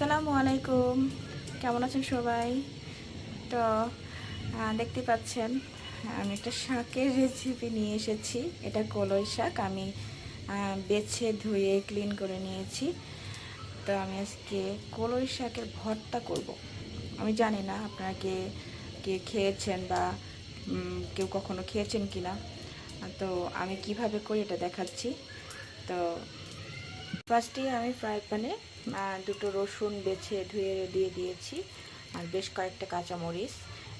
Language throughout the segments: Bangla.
আসসালামু আলাইকুম। কেমন আছেন সবাই? তো দেখতে পাচ্ছেন, আমি একটা শাকের রেসিপি নিয়ে এসেছি। এটা কলই শাক। আমি বেছে ধুয়ে ক্লিন করে নিয়েছি। তো আমি আজকে কলই শাকের ভর্তা করব। আমি জানি না আপনারা কে কে খেয়েছেন বা কেউ কখনো খেয়েছেন কিনা। তো আমি কীভাবে করি এটা দেখাচ্ছি। তো ফার্স্টে আমি ফ্রাই প্যানে দুটো রসুন বেছে ধুয়ে দিয়ে দিয়েছি, আর বেশ কয়েকটা কাঁচামরিচ।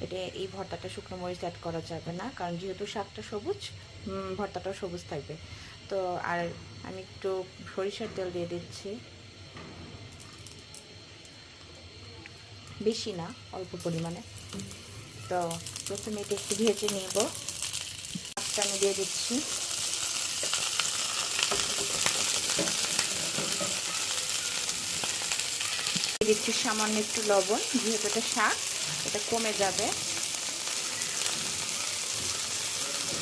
এটা এই ভর্তাটা শুকনো মরিচ অ্যাড করা যাবে না, কারণ যেহেতু শাকটা সবুজ ভর্তাটাও সবুজ থাকবে। তো আর আমি একটু সরিষার তেল দিয়ে দিচ্ছি। বেশি না, অল্প পরিমাণে। তো প্রথমে এটা একটু ভেজে নেব। শাকটা আমি দিয়ে দিচ্ছি। দিচ্ছি সামান্য একটু লবণ, যেহেতু এটা শাক, এটা কমে যাবে।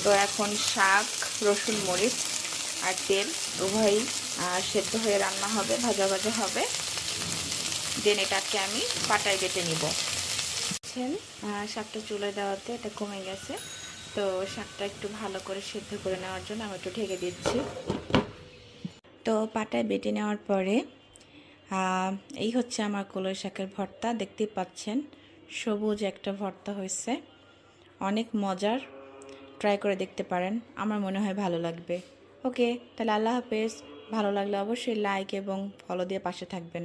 তো এখন শাক, রসুন, মরিচ আর তেল উভয়ই সেদ্ধ হয়ে রান্না হবে, ভাজা ভাজা হবে। দেন এটাকে আমি পাটায় বেটে নিব। শাকটা চুলে দেওয়াতে এটা কমে গেছে। তো শাকটা একটু ভালো করে সেদ্ধ করে নেওয়ার জন্য আমি একটু ঢেকে দিচ্ছি। তো পাটায় বেটে নেওয়ার পরে এই হচ্ছে আমার কলই শাকের ভর্তা দেখতে পাচ্ছেন, সবুজ একটা ভর্তা হয়েছে। অনেক মজার ট্রাই করে দেখতে পারেন, আমার মনে হয় ভালো লাগবে। ওকে তাহলে আল্লাহ হাফেজ, ভালো লাগলে অবশ্যই লাইক এবং ফলো দিয়ে পাশে থাকবেন।